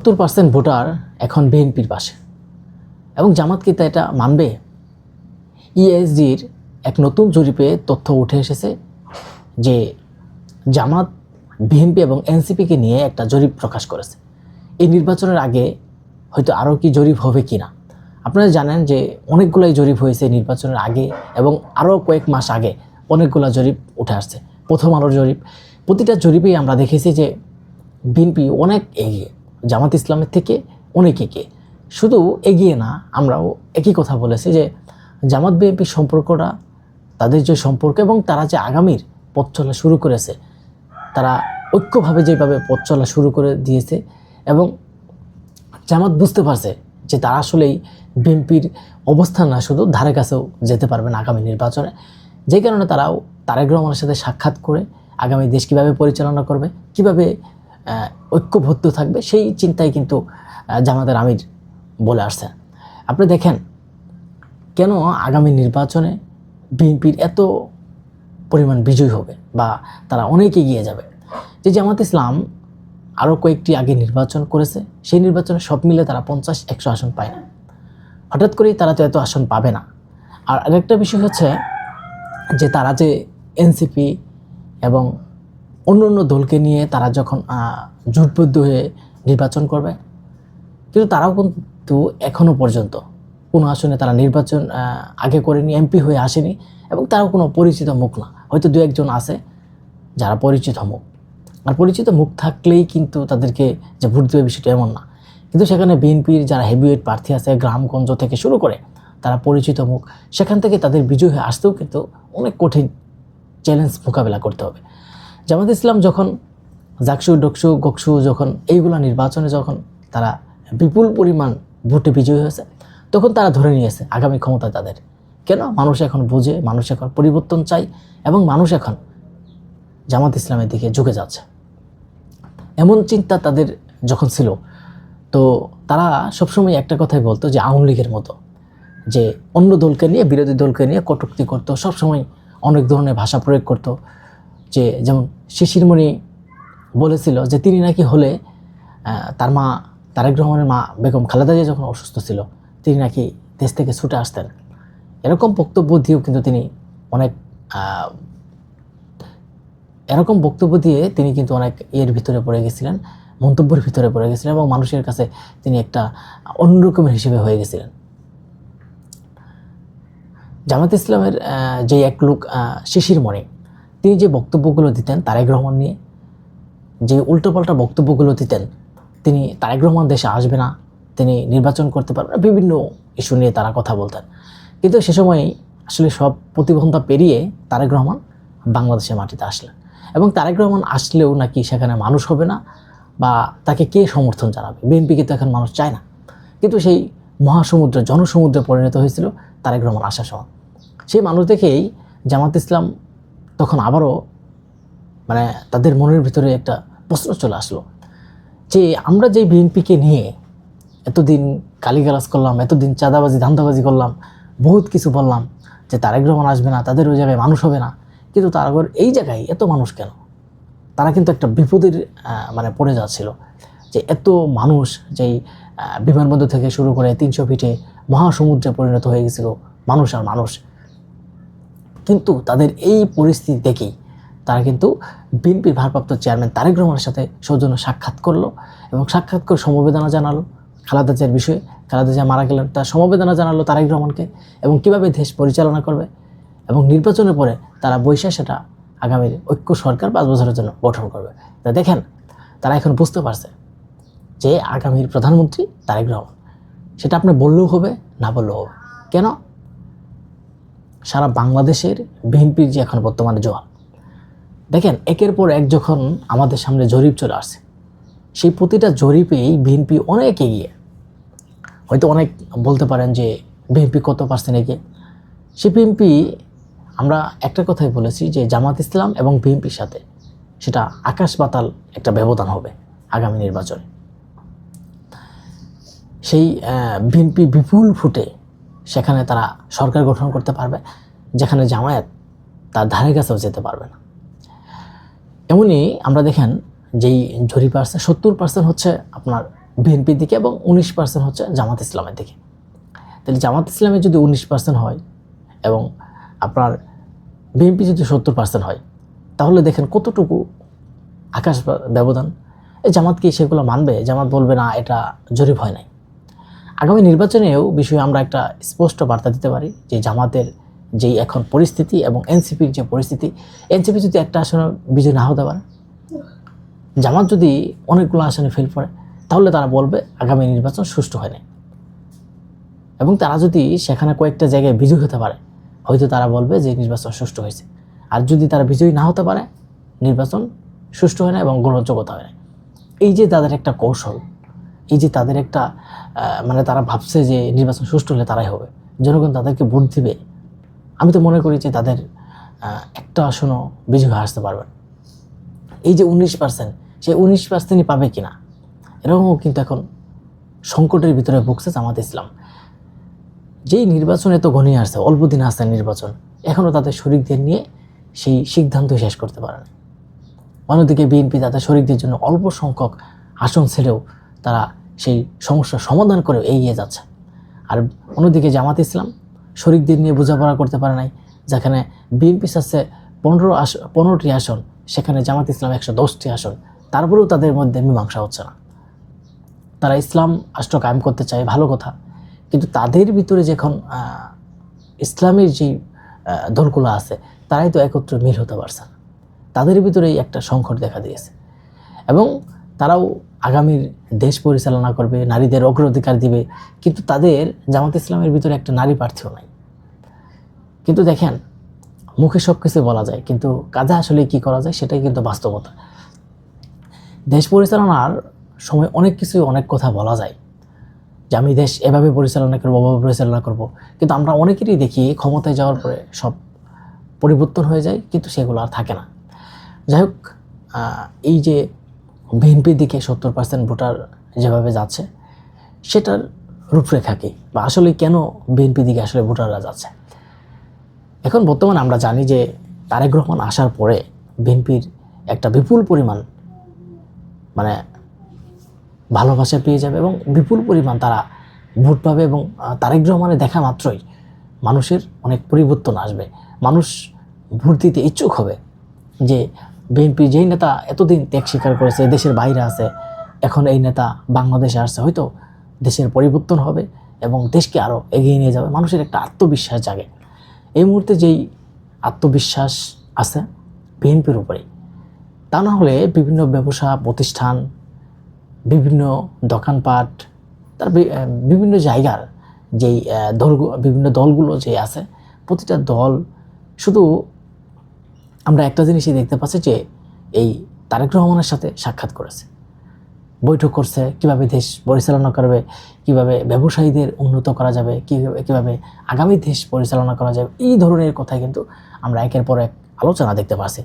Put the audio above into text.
সত্তর percent voter এখন বিএনপির পাশে। এবং জামাত কি তা এটা মানবে? ইএসজির এক নতুন জরিপে তথ্য উঠে এসেছে যে জামাত, বিএনপি এবং এনসিপিকে নিয়ে একটা জরিপ প্রকাশ করেছে। এই নির্বাচনের আগে হয়তো আরও কি জরিপ হবে কি না আপনারা জানেন যে অনেকগুলাই জরিপ হয়েছে নির্বাচনের আগে এবং আরও কয়েক মাস আগে অনেকগুলো জরিপ উঠে আসছে। প্রথম আলোর জরিপ। প্রতিটা জরিপেই আমরা দেখেছি যে বিএনপি অনেক এগিয়ে। জামাত ইসলামের থেকে অনেক এগিয়ে। শুধু এগিয়ে না, আমরাও একই কথা বলেছি যে জামাত বিএনপির সম্পর্কটা, তাদের যে সম্পর্ক এবং তারা যে আগামীর পথ চলা শুরু করেছে, তারা ঐক্যভাবে যেভাবে পথ চলা শুরু করে দিয়েছে এবং জামাত বুঝতে পারছে যে তারা আসলেই বিএনপির অবস্থান না, শুধু ধারে কাছেও যেতে পারবে না আগামী নির্বাচনে। যে কারণে তারাও তারেক রহমানের সাথে সাক্ষাৎ করে আগামী দেশ কীভাবে পরিচালনা করবে, কীভাবে ঐক্যবদ্ধ থাকবে, সেই চিন্তায় কিন্তু জামাতের আমির বলে আসছেন আপনি দেখেন, কেন আগামী নির্বাচনে বিএনপির এত পরিমাণ বিজয় হবে বা তারা অনেক এগিয়ে যাবে? যে জামাত ইসলাম আরও কয়েকটি আগে নির্বাচন করেছে, সেই নির্বাচনে সব মিলে তারা পঞ্চাশ, একশো আসন পায় না। হঠাৎ করেই তারা তো এত আসন পাবে না। আর আরেকটা বিষয় হচ্ছে যে তারা যে এনসিপি এবং অন্য অন্য দলকে নিয়ে তারা যখন জোটবদ্ধ হয়ে নির্বাচন করবে, কিন্তু তারাও কিন্তু এখনও পর্যন্ত কোনো আসনে তারা নির্বাচন আগে করেনি, এমপি হয়ে আসেনি এবং তারাও কোনো পরিচিত মুখ না। হয়তো দু একজন আছে যারা পরিচিত মুখ। আর পরিচিত মুখ থাকলেই কিন্তু তাদেরকে যে ভোট দেবে বিষয়টা এমন না। কিন্তু সেখানে বিএনপির যারা হেভিওয়েট প্রার্থী আছে, গ্রামগঞ্জ থেকে শুরু করে তারা পরিচিত মুখ, সেখান থেকে তাদের বিজয় হয়ে আসতেও কিন্তু অনেক কঠিন চ্যালেঞ্জ মোকাবেলা করতে হবে। জামাত ইসলাম যখন জাকসু, ডকসু, গকসু যখন এইগুলো নির্বাচনে যখন তারা বিপুল পরিমাণ ভোটে বিজয়ী হয়েছে, তখন তারা ধরে নিয়েছে আগামী ক্ষমতা তাদের। কেন? মানুষ এখন বোঝে, মানুষ এখন পরিবর্তন চাই এবং মানুষ এখন জামাত ইসলামের দিকে ঝুঁকে যাচ্ছে। এমন চিন্তা তাদের যখন ছিল, তো তারা সবসময় একটা কথাই বলতো যে আওয়ামী লীগের মতো, যে অন্য দলকে নিয়ে, বিরোধী দলকে নিয়ে কটুক্তি করতো, সবসময় অনেক ধরনের ভাষা প্রয়োগ করতো। যে যেমন শিশিরমণি বলেছিল যে তিনি নাকি হলে তার মা, তারেক রহমানের মা বেগম খালেদা জিয়া যখন অসুস্থ ছিল, তিনি নাকি দেশ থেকে ছুটে আসতেন। এরকম বক্তব্য দিয়েও কিন্তু তিনি অনেক এরকম বক্তব্য দিয়ে তিনি কিন্তু অনেক ইয়ের ভিতরে পড়ে গেছিলেন, মন্তব্যের ভিতরে পড়ে গেছিলেন এবং মানুষের কাছে তিনি একটা অন্যরকমের হিসেবে হয়ে গেছিলেন। জামাত ইসলামের যে এক লোক শিশির মণি তিনি যে বক্তব্যগুলো দিতেন তারেক রহমান নিয়ে, যে উল্টোপাল্টা বক্তব্যগুলো দিতেন, তিনি তারেক রহমান দেশে আসবে না, তিনি নির্বাচন করতে পারবেন বিভিন্ন ইস্যু নিয়ে তারা কথা বলতেন। কিন্তু সে সময় আসলে সব প্রতিবন্ধা পেরিয়ে তারেক রহমান বাংলাদেশের মাটিতে আসলেন। এবং তারেক রহমান আসলেও নাকি সেখানে মানুষ হবে না বা তাকে কে সমর্থন জানাবে? বিএনপিকে তো এখন মানুষ চায় না। কিন্তু সেই মহাসমুদ্র, জনসমুদ্রে পরিণত হয়েছিল তারেক রহমান আসার সহ সেই মানুষ দেখেই জামাত ইসলাম তখন আবারও মানে তাদের মনের ভিতরে একটা প্রশ্ন চলে আসলো যে আমরা যে বিএনপিকে নিয়ে এতদিন গালিগালাজ করলাম, এতদিন চাঁদাবাজি, ধান্দাবাজি করলাম, বহুত কিছু বললাম যে তারেক রহমান আসবে না, তাদের ওই জায়গায় মানুষ হবে না, কিন্তু তারপর এই জায়গায় এত মানুষ কেন? তারা কিন্তু একটা বিপদের মানে পড়ে যাচ্ছিল যে এত মানুষ যেই বিমানবন্দর থেকে শুরু করে তিনশো ফিটে মহাসমুদ্রে পরিণত হয়ে গেছিল মানুষ আর মানুষ। কিন্তু তাদের এই পরিস্থিতি দেখেই তারা কিন্তু বিএনপির ভারপ্রাপ্ত চেয়ারম্যান তারেক রহমানের সাথে সৌজন্য সাক্ষাৎ করল এবং সাক্ষাৎ করে সমবেদনা জানালো খালেদা জিয়ার বিষয়ে। খালেদা জিয়া মারা গেলেন, তার সমবেদনা জানালো তারেক রহমানকে এবং কীভাবে দেশ পরিচালনা করবে এবং নির্বাচনের পরে তারা বৈশা সেটা আগামীর ঐক্য সরকার পাঁচ বছরের জন্য গঠন করবে। তা দেখেন, তারা এখন বুঝতে পারছে যে আগামীর প্রধানমন্ত্রী তারেক রহমান। সেটা আপনি বললেও হবে, না বললেও হবে। কেন? সারা বাংলাদেশের বিএনপির যে এখন বর্তমানে জোয়ার। দেখেন, একের পর এক যখন আমাদের সামনে জরিপ চলে আসছে, সেই প্রতিটা জরিপেই বিএনপি অনেক এগিয়ে। হয়তো অনেক বলতে পারেন যে বিএনপি কত পার্সেন্ট এগিয়ে। সে বিএনপি, আমরা একটা কথাই বলেছি যে জামাত ইসলাম এবং বিএনপির সাথে সেটা আকাশ পাতাল একটা ব্যবধান হবে আগামী নির্বাচনে। সেই বিএনপি বিপুল ফুটে সেখানে তারা সরকার গঠন করতে পারবে, যেখানে জামায়াত তার ধারে কাছেও যেতে পারবে না। এমনই আমরা দেখেন যেই জরিপ পার্সেন্ট সত্তর পার্সেন্ট হচ্ছে আপনার বিএনপির দিকে এবং উনিশ পার্সেন্ট হচ্ছে জামাত ইসলামের দিকে। তাহলে জামাত ইসলামের যদি উনিশ পার্সেন্ট হয় এবং আপনার বিএনপি যদি সত্তর পার্সেন্ট হয়, তাহলে দেখেন কতটুকু আকাশ ব্যবধান। এই জামাত কি সেগুলো মানবে? জামাত বলবে, না, এটা জরিপ হয় নাই। আগামী নির্বাচনেও বিষয়ে আমরা একটা স্পষ্ট বার্তা দিতে পারি যে জামাতের যেই এখন পরিস্থিতি এবং এনসিপির যে পরিস্থিতি, এনসিপি যদি একটা আসনে বিজয় না হতে পারে, জামাত যদি অনেকগুলো আসনে ফেল পড়ে তাহলে তারা বলবে আগামী নির্বাচন সুষ্ঠু হয় এবং তারা যদি সেখানে কয়েকটা জায়গায় বিজয়ী হতে পারে, হয়তো তারা বলবে যে নির্বাচন সুষ্ঠু হয়েছে। আর যদি তারা বিজয়ী না হতে পারে, নির্বাচন সুষ্ঠু হয় না এবং গ্রহণযোগ্যতা হয় না। এই যে তাদের একটা কৌশল এই যে তাদের একটা মানে তারা ভাবছে যে নির্বাচন সুষ্ঠু হলে তারাই হবে। জনগণ তাদেরকে ভোট দিবে। আমি তো মনে করি যে তাদের একটা আসনও বিজয় হয়ে আসতে পারবে না। এই যে উনিশ পার্সেন্ট সেই উনিশ পার্সেন্টই পাবে কিনা, এরকমও কিন্তু এখন সংকটের ভিতরে ভুগছে জামাত ইসলাম। যেই নির্বাচন এত ঘনিয়ে আসছে, অল্প দিন আসছে নির্বাচন, এখনও তাদের শরিকদের নিয়ে সেই সিদ্ধান্ত শেষ করতে পারে না। অন্যদিকে বিএনপি তাদের শরিকদের জন্য অল্প সংখ্যক আসন ছেড়েও তারা সেই সমস্যার সমাধান করে এগিয়ে যাচ্ছে। আর অন্যদিকে জামাত ইসলাম শরিকদের নিয়ে বোঝাপড়া করতে পারে নাই, যেখানে বিএনপি চাচ্ছে পনেরো আস, পনেরোটি আসন, সেখানে জামাত ইসলাম একশো দশটি আসন, তারপরেও তাদের মধ্যে মীমাংসা হচ্ছে না। তারা ইসলাম রাষ্ট্র কায়েম করতে চায়, ভালো কথা। কিন্তু তাদের ভিতরে যখন ইসলামের যে দলগুলো আছে, তারাই তো একত্র মিল হতে পারছে না। তাদের ভিতরেই একটা সংকট দেখা দিয়েছে। এবং তারাও আগামীর দেশ পরিচালনা করবে, নারীদের অগ্রাধিকার দিবে, কিন্তু তাদের জামাত ইসলামের ভিতরে একটা নারী প্রার্থীও নাই। কিন্তু দেখেন, মুখে সব কিছু বলা যায়, কিন্তু কাজে আসলে কি করা যায় সেটাই কিন্তু বাস্তবতা। দেশ পরিচালনার সময় অনেক কিছু অনেক কথা বলা যায়, যে আমি দেশ এভাবে পরিচালনা করব, ওভাবে পরিচালনা করব। কিন্তু আমরা অনেকেরই দেখি ক্ষমতায় যাওয়ার পরে সব পরিবর্তন হয়ে যায়, কিন্তু সেগুলো আর থাকে না। যাই হোক এই যে বিএনপির দিকে সত্তর পার্সেন্ট ভোটার যেভাবে যাচ্ছে, সেটার রূপরেখা কী বা আসলে কেন বিএনপি দিকে আসলে ভোটাররা যাচ্ছে? এখন বর্তমানে আমরা জানি যে তারেক রহমান আসার পরে বিএনপির একটা বিপুল পরিমাণ মানে ভালোবাসা পেয়ে যাবে এবং বিপুল পরিমাণ তারা ভোট পাবে এবং তারেক রহমানের দেখা মাত্রই মানুষের অনেক পরিবর্তন আসবে। মানুষ ভোট দিতে ইচ্ছুক হবে যে বিএনপি যেই নেতা এতদিন ত্যাগ স্বীকার করেছে, দেশের বাইরে আছে, এখন এই নেতা বাংলাদেশে আসছে, হয়তো দেশের পরিবর্তন হবে এবং দেশকে আরও এগিয়ে নিয়ে যাবে। মানুষের একটা আত্মবিশ্বাস জাগে। এই মুহূর্তে যেই আত্মবিশ্বাস আছে বিএনপির উপরেই, তা না হলে বিভিন্ন ব্যবসা, প্রতিষ্ঠান, বিভিন্ন দোকানপাট, তার বিভিন্ন জায়গার যেই দল বিভিন্ন দলগুলো যে আছে, প্রতিটা দল শুধু আমরা একটা জিনিসই দেখতে পাচ্ছি যে এই তারেক রহমানের সাথে সাক্ষাৎ করেছে। বৈঠক করছে, কীভাবে দেশ পরিচালনা করবে, কীভাবে ব্যবসায়ীদের উন্নত করা যাবে, কীভাবে কীভাবে আগামী দেশ পরিচালনা করা যাবে, এই ধরনের কথাই কিন্তু আমরা একের পর এক আলোচনা দেখতে পাচ্ছি।